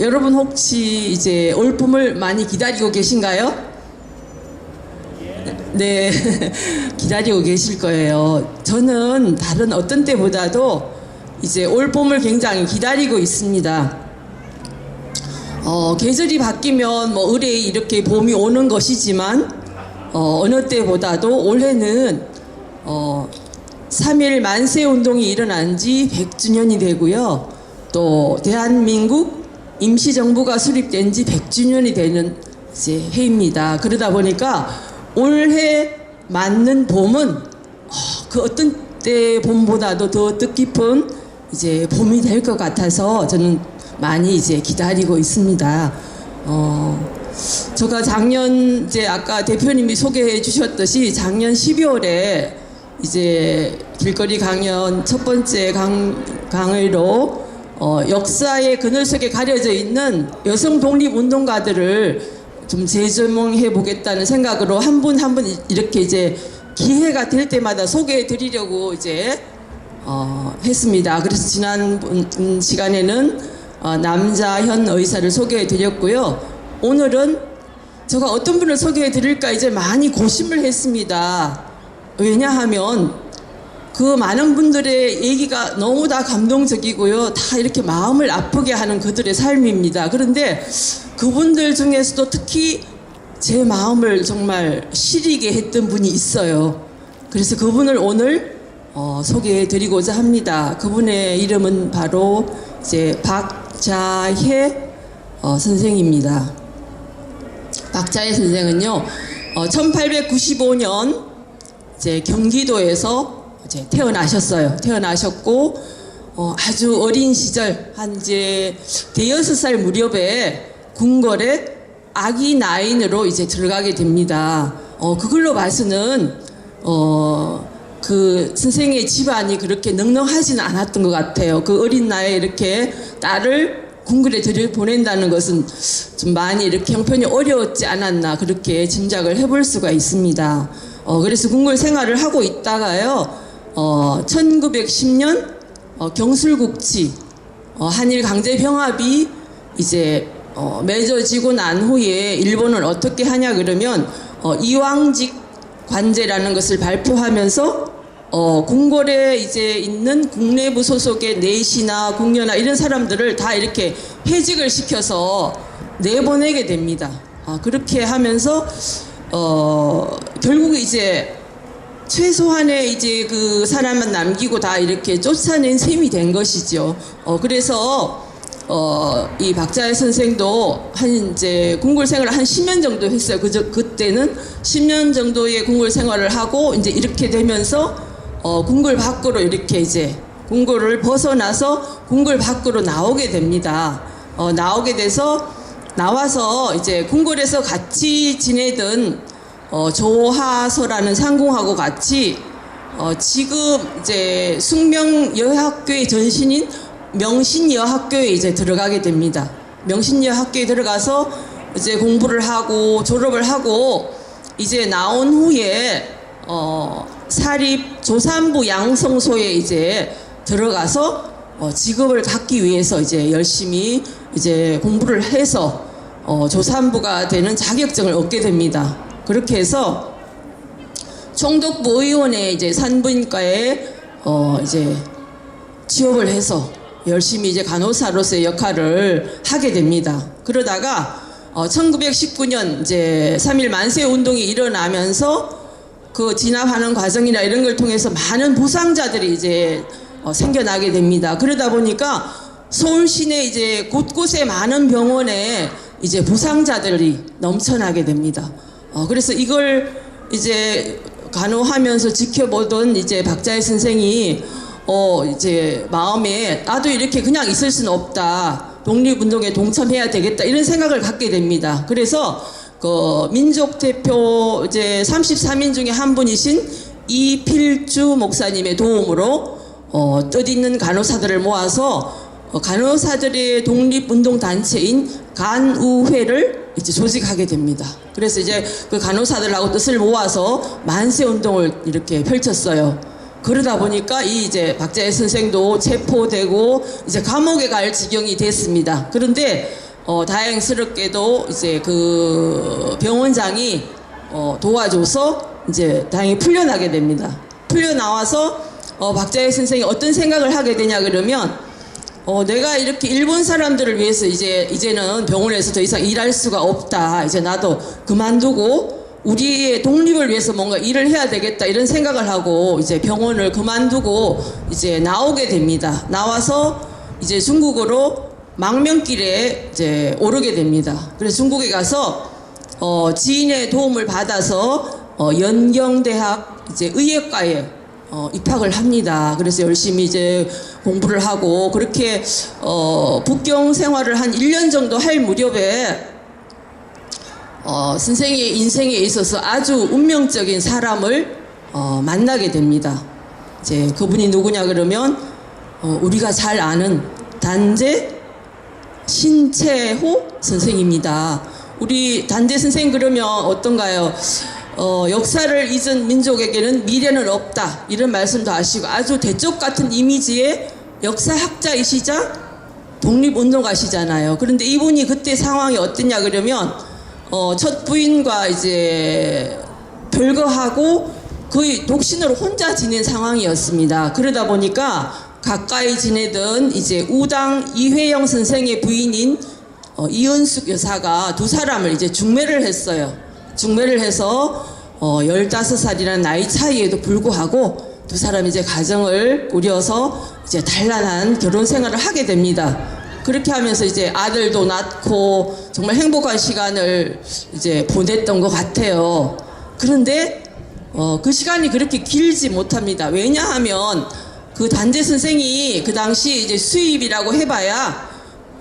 여러분 혹시 이제 올 봄을 많이 기다리고 계신가요? 네, 기다리고 계실 거예요. 저는 다른 어떤 때보다도 이제 올 봄을 굉장히 기다리고 있습니다. 어, 계절이 바뀌면 뭐 의뢰 이렇게 봄이 오는 것이지만 어, 어느 때보다도 올해는 어, 3일 만세 운동이 일어난 지 100주년이 되고요. 또 대한민국 임시정부가 수립된 지 100주년이 되는 이제 해입니다. 그러다 보니까 올해 맞는 봄은 어, 그 어떤 때 봄보다도 더 뜻깊은 이제 봄이 될 것 같아서 저는 많이 이제 기다리고 있습니다. 어, 제가 작년 이제 아까 대표님이 소개해 주셨듯이 작년 12월에 이제 길거리 강연 첫 번째 강, 강의로 어, 역사의 그늘 속에 가려져 있는 여성 독립 운동가들을 좀 재조명해 보겠다는 생각으로 한 분 한 분 이렇게 이제 기회가 될 때마다 소개해 드리려고 이제 어, 했습니다. 그래서 지난 분- 시간에는 어, 남자현 의사를 소개해 드렸고요. 오늘은 제가 어떤 분을 소개해 드릴까 이제 많이 고심을 했습니다. 왜냐하면 그 많은 분들의 얘기가 너무 다 감동적이고요. 다 이렇게 마음을 아프게 하는 그들의 삶입니다. 그런데 그분들 중에서도 특히 제 마음을 정말 시리게 했던 분이 있어요. 그래서 그분을 오늘 어, 소개해 드리고자 합니다. 그분의 이름은 바로 이제 박자혜 어, 선생입니다. 박자혜 선생은요, 어, 1895년 이제 경기도에서 이제 태어나셨어요. 태어나셨고 어, 아주 어린 시절 한 이제 대여섯 살 무렵에 궁궐에 아기 나인으로 이제 들어가게 됩니다. 어, 그걸로 봐서는 어, 그 선생의 집안이 그렇게 넉넉하지는 않았던 것 같아요. 그 어린 나이에 이렇게 딸을 궁궐에 들여 보낸다는 것은 좀 많이 이렇게 형편이 어려웠지 않았나 그렇게 짐작을 해볼 수가 있습니다. 어, 그래서 궁궐 생활을 하고 있다가요, 어, 1910년 어, 경술국치 어, 한일 강제 병합이 이제 어, 맺어지고 난 후에 일본은 어떻게 하냐 그러면 어, 이왕직 관제라는 것을 발표하면서 어, 궁궐에 이제 있는 국내부 소속의 내시나 궁녀나 이런 사람들을 다 이렇게 해직을 시켜서 내보내게 됩니다. 아, 그렇게 하면서 어, 결국 이제 최소한의 이제 그 사람만 남기고 다 이렇게 쫓아낸 셈이 된 것이죠. 어, 그래서 어, 이 박자혜 선생도 한 이제 궁궐 생활을 한 10년 정도 했어요. 그저 그때는 10년 정도의 궁궐 생활을 하고 이제 이렇게 되면서 어, 궁궐 밖으로 이렇게 이제 궁궐을 벗어나서 궁궐 밖으로 나오게 됩니다. 어, 나오게 돼서 나와서 이제 궁궐에서 같이 지내던 어, 조하서라는 상궁하고 같이 어, 지금 이제 숙명여학교의 전신인 명신여학교에 이제 들어가게 됩니다. 명신여학교에 들어가서 이제 공부를 하고 졸업을 하고 이제 나온 후에 어, 사립 조산부 양성소에 이제 들어가서 어, 직업을 갖기 위해서 이제 열심히 이제 공부를 해서 어, 조산부가 되는 자격증을 얻게 됩니다. 그렇게 해서 총독부 의원의 이제 산부인과에 어, 이제 취업을 해서 열심히 이제 간호사로서의 역할을 하게 됩니다. 그러다가 어, 1919년 이제 3.1 만세 운동이 일어나면서 그 진압하는 과정이나 이런 걸 통해서 많은 부상자들이 이제 어, 생겨나게 됩니다. 그러다 보니까 서울 시내 이제 곳곳에 많은 병원에 이제 부상자들이 넘쳐나게 됩니다. 어, 그래서 이걸 이제 간호하면서 지켜보던 이제 박자혜 선생이 어 이제 마음에 나도 이렇게 그냥 있을 수는 없다. 독립운동에 동참해야 되겠다. 이런 생각을 갖게 됩니다. 그래서 그 민족 대표 이제 33인 중에 한 분이신 이필주 목사님의 도움으로 어, 뜻있는 간호사들을 모아서 어, 간호사들의 독립운동 단체인 간우회를 이제 조직하게 됩니다. 그래서 이제 그 간호사들하고 뜻을 모아서 만세 운동을 이렇게 펼쳤어요. 그러다 보니까 이 이제 박자혜 선생도 체포되고 이제 감옥에 갈 지경이 됐습니다. 그런데 어, 다행스럽게도 이제 그 병원장이 어, 도와줘서 이제 다행히 풀려나게 됩니다. 풀려 나와서 어, 박자혜 선생이 어떤 생각을 하게 되냐 그러면 어, 내가 이렇게 일본 사람들을 위해서 이제 이제는 병원에서 더 이상 일할 수가 없다. 이제 나도 그만두고 우리의 독립을 위해서 뭔가 일을 해야 되겠다 이런 생각을 하고 이제 병원을 그만두고 이제 나오게 됩니다. 나와서 이제 중국으로 망명길에 이제 오르게 됩니다. 그래서 중국에 가서 어, 지인의 도움을 받아서 어, 연경대학 이제 의예과에 어, 입학을 합니다. 그래서 열심히 이제 공부를 하고 그렇게 어, 북경 생활을 한 1년 정도 할 무렵에 어, 선생의 인생에 있어서 아주 운명적인 사람을 어, 만나게 됩니다. 이제 그분이 누구냐 그러면 어, 우리가 잘 아는 단재 신채호 선생입니다. 우리 단재 선생 그러면 어떤가요? 어, 역사를 잊은 민족에게는 미래는 없다. 이런 말씀도 아시고 아주 대쪽 같은 이미지의 역사학자이시자 독립운동가시잖아요. 그런데 이분이 그때 상황이 어땠냐 그러면 어, 첫 부인과 이제 별거하고 거의 독신으로 혼자 지낸 상황이었습니다. 그러다 보니까 가까이 지내던 이제 우당 이회영 선생의 부인인 어, 이은숙 여사가 두 사람을 이제 중매를 했어요. 중매를 해서 어, 15살이라는 나이 차이에도 불구하고 두 사람이 이제 가정을 꾸려서 이제 단란한 결혼 생활을 하게 됩니다. 그렇게 하면서 이제 아들도 낳고 정말 행복한 시간을 이제 보냈던 것 같아요. 그런데 어, 그 시간이 그렇게 길지 못합니다. 왜냐하면 그 단재 선생이 그 당시 이제 수입이라고 해봐야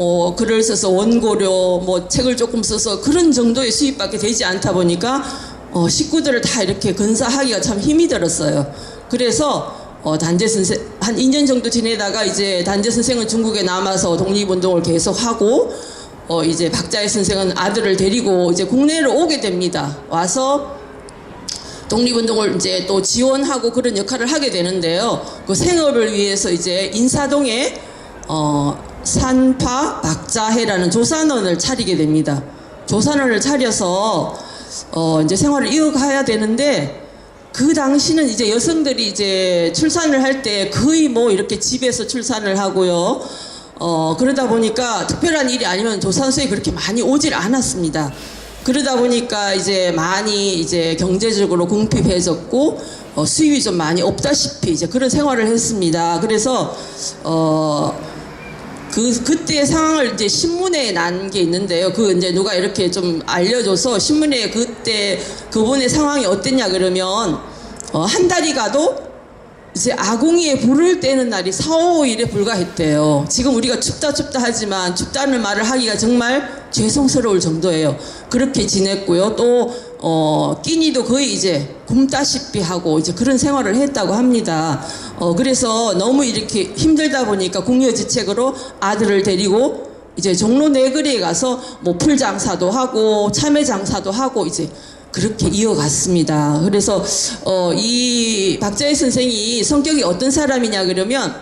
어, 글을 써서 원고료, 뭐 책을 조금 써서 그런 정도의 수입밖에 되지 않다 보니까 어, 식구들을 다 이렇게 근사하기가 참 힘이 들었어요. 그래서 어, 단재 선생 한 2년 정도 지내다가 이제 단재 선생은 중국에 남아서 독립운동을 계속하고 어, 이제 박자혜 선생은 아들을 데리고 이제 국내로 오게 됩니다. 와서 독립운동을 이제 또 지원하고 그런 역할을 하게 되는데요. 그 생업을 위해서 이제 인사동에 어, 산파 박자회라는 조산원을 차리게 됩니다. 조산원을 차려서 어, 이제 생활을 이어가야 되는데 그 당시는 이제 여성들이 이제 출산을 할 때 거의 뭐 이렇게 집에서 출산을 하고요. 어, 그러다 보니까 특별한 일이 아니면 조산소에 그렇게 많이 오질 않았습니다. 그러다 보니까 이제 많이 이제 경제적으로 궁핍해졌고 어, 수입이 좀 많이 없다시피 이제 그런 생활을 했습니다. 그래서 어, 그 그때 상황을 이제 신문에 난 게 있는데요. 그 이제 누가 이렇게 좀 알려줘서 신문에 그때 그분의 상황이 어땠냐 그러면 어, 한 달이 가도 이제 아궁이에 불을 떼는 날이 4, 5일에 불과했대요. 지금 우리가 춥다 춥다 하지만 춥다는 말을 하기가 정말 죄송스러울 정도예요. 그렇게 지냈고요. 또 어, 끼니도 거의 이제 굶다시피 하고 이제 그런 생활을 했다고 합니다. 어, 그래서 너무 이렇게 힘들다 보니까 궁여지책으로 아들을 데리고 이제 종로 내거리에 가서 뭐 풀장사도 하고 참외 장사도 하고 이제 그렇게 이어갔습니다. 그래서 어, 이 박자희 선생이 성격이 어떤 사람이냐 그러면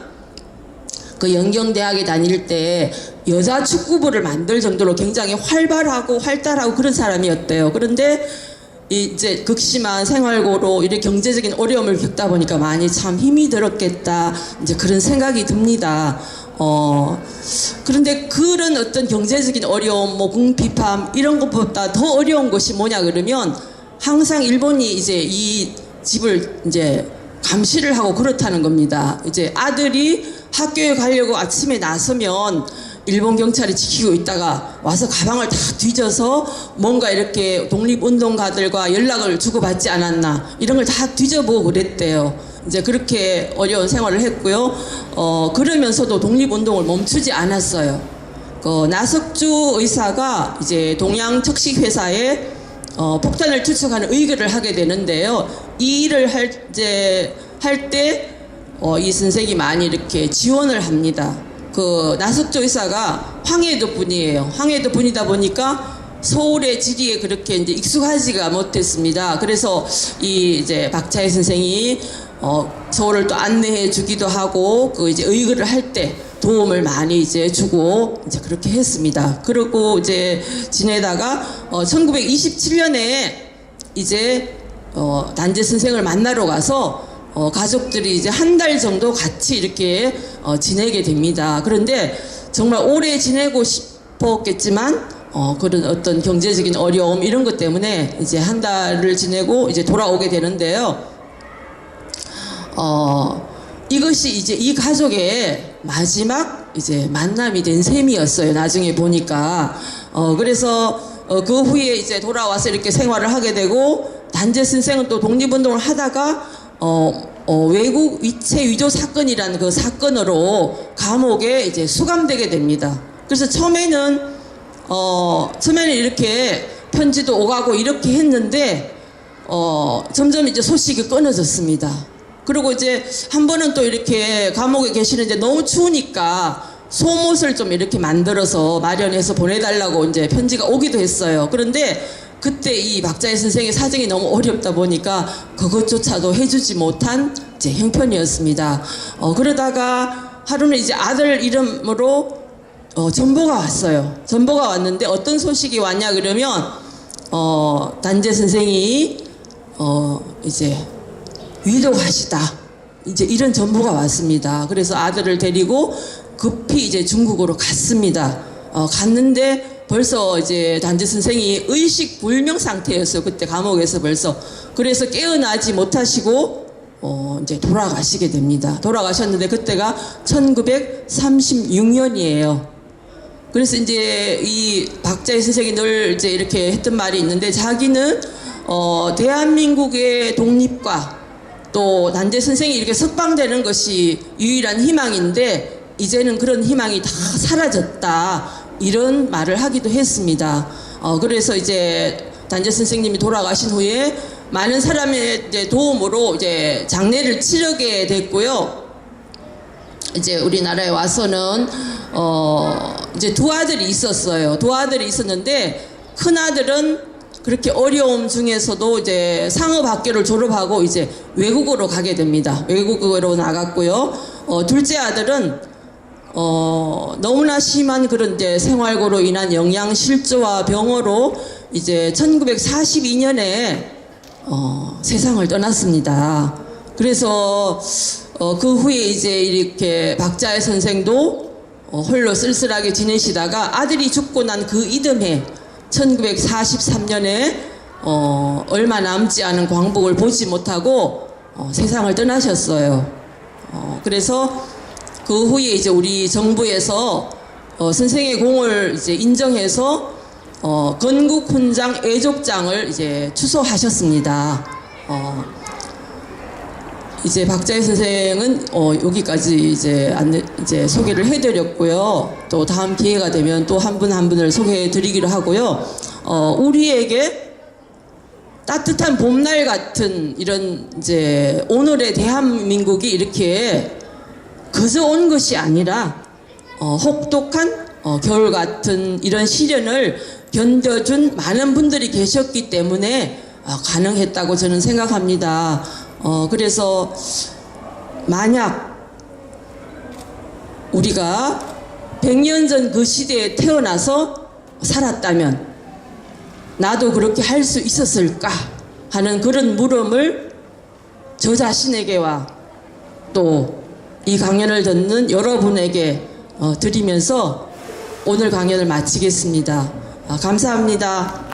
그 연경대학에 다닐 때 여자 축구부를 만들 정도로 굉장히 활발하고 활달하고 그런 사람이었대요. 그런데 이제 극심한 생활고로 이렇게 경제적인 어려움을 겪다 보니까 많이 참 힘이 들었겠다. 이제 그런 생각이 듭니다. 어, 그런데 그런 어떤 경제적인 어려움, 뭐 궁핍함, 이런 것보다 더 어려운 것이 뭐냐 그러면 항상 일본이 이제 이 집을 이제 감시를 하고 그렇다는 겁니다. 이제 아들이 학교에 가려고 아침에 나서면 일본 경찰이 지키고 있다가 와서 가방을 다 뒤져서 뭔가 이렇게 독립운동가들과 연락을 주고받지 않았나 이런 걸 다 뒤져보고 그랬대요. 이제 그렇게 어려운 생활을 했고요. 어, 그러면서도 독립운동을 멈추지 않았어요. 그 나석주 의사가 이제 동양 척식회사에 어, 폭탄을 투척하는 의결을 하게 되는데요. 이 일을 할 이제 할 때 어, 이 선생이 많이 이렇게 지원을 합니다. 그 나석조 의사가 황해도 분이에요. 황해도 분이다 보니까 서울의 지리에 그렇게 이제 익숙하지가 못했습니다. 그래서 이 이제 박차희 선생이 어, 서울을 또 안내해 주기도 하고 그 이제 의거를 할 때 도움을 많이 이제 주고 이제 그렇게 했습니다. 그리고 이제 지내다가 어, 1927년에 이제 어, 단재 선생을 만나러 가서 어, 가족들이 이제 한 달 정도 같이 이렇게 어, 지내게 됩니다. 그런데 정말 오래 지내고 싶었겠지만 어, 그런 어떤 경제적인 어려움 이런 것 때문에 이제 한 달을 지내고 이제 돌아오게 되는데요. 어, 이것이 이제 이 가족의 마지막 이제 만남이 된 셈이었어요. 나중에 보니까. 어, 그래서 어, 그 후에 이제 돌아와서 이렇게 생활을 하게 되고 단재 선생은 또 독립운동을 하다가 어, 어, 외국 위체 위조 사건이라는 그 사건으로 감옥에 이제 수감되게 됩니다. 그래서 처음에는 어, 처음에는 이렇게 편지도 오가고 이렇게 했는데 어, 점점 이제 소식이 끊어졌습니다. 그리고 이제 한 번은 또 이렇게 감옥에 계시는데 너무 추우니까 속옷을 좀 이렇게 만들어서 마련해서 보내달라고 이제 편지가 오기도 했어요. 그런데 그때 이 박자희 선생의 사정이 너무 어렵다 보니까 그것조차도 해주지 못한 이제 형편이었습니다. 어, 그러다가 하루는 이제 아들 이름으로 어, 전보가 왔어요. 전보가 왔는데 어떤 소식이 왔냐 그러면 어, 단재 선생이 어, 이제 위독하시다. 이제 이런 전보가 왔습니다. 그래서 아들을 데리고 급히 이제 중국으로 갔습니다. 어, 갔는데 벌써 이제 단재 선생이 의식 불명 상태였어요. 그때 감옥에서 벌써. 그래서 깨어나지 못하시고 어, 이제 돌아가시게 됩니다. 돌아가셨는데 그때가 1936년이에요. 그래서 이제 이 박자희 선생이 늘 이제 이렇게 했던 말이 있는데 자기는 어, 대한민국의 독립과 또 단재 선생이 이렇게 석방되는 것이 유일한 희망인데 이제는 그런 희망이 다 사라졌다 이런 말을 하기도 했습니다. 어, 그래서 이제 단재 선생님이 돌아가신 후에 많은 사람의 이제 도움으로 이제 장례를 치르게 됐고요. 이제 우리나라에 와서는 어 이제 두 아들이 있었어요. 두 아들이 있었는데 큰 아들은 그렇게 어려움 중에서도 이제 상업학교를 졸업하고 이제 외국으로 가게 됩니다. 외국으로 나갔고요. 어, 둘째 아들은 어, 너무나 심한 그런 이제 생활고로 인한 영양 실조와 병으로 이제 1942년에 어, 세상을 떠났습니다. 그래서 어, 그 후에 이제 이렇게 박자의 선생도 어, 홀로 쓸쓸하게 지내시다가 아들이 죽고 난 그 이듬해 1943년에 어, 얼마 남지 않은 광복을 보지 못하고 어, 세상을 떠나셨어요. 어, 그래서 그 후에 이제 우리 정부에서 어, 선생의 공을 이제 인정해서 어, 건국 훈장 애족장을 이제 추소하셨습니다. 어, 이제 박자희 선생은 어, 여기까지 이제 안내, 이제 소개를 해드렸고요. 또 다음 기회가 되면 또 한 분한 분을 소개해드리기로 하고요. 어, 우리에게 따뜻한 봄날 같은 이런 이제 오늘의 대한민국이 이렇게 그저 온 것이 아니라 어, 혹독한 어, 겨울 같은 이런 시련을 견뎌준 많은 분들이 계셨기 때문에 어, 가능했다고 저는 생각합니다. 어, 그래서 만약 우리가 100년 전 그 시대에 태어나서 살았다면 나도 그렇게 할 수 있었을까 하는 그런 물음을 저 자신에게와 또 이 강연을 듣는 여러분에게 어, 드리면서 오늘 강연을 마치겠습니다. 아, 감사합니다.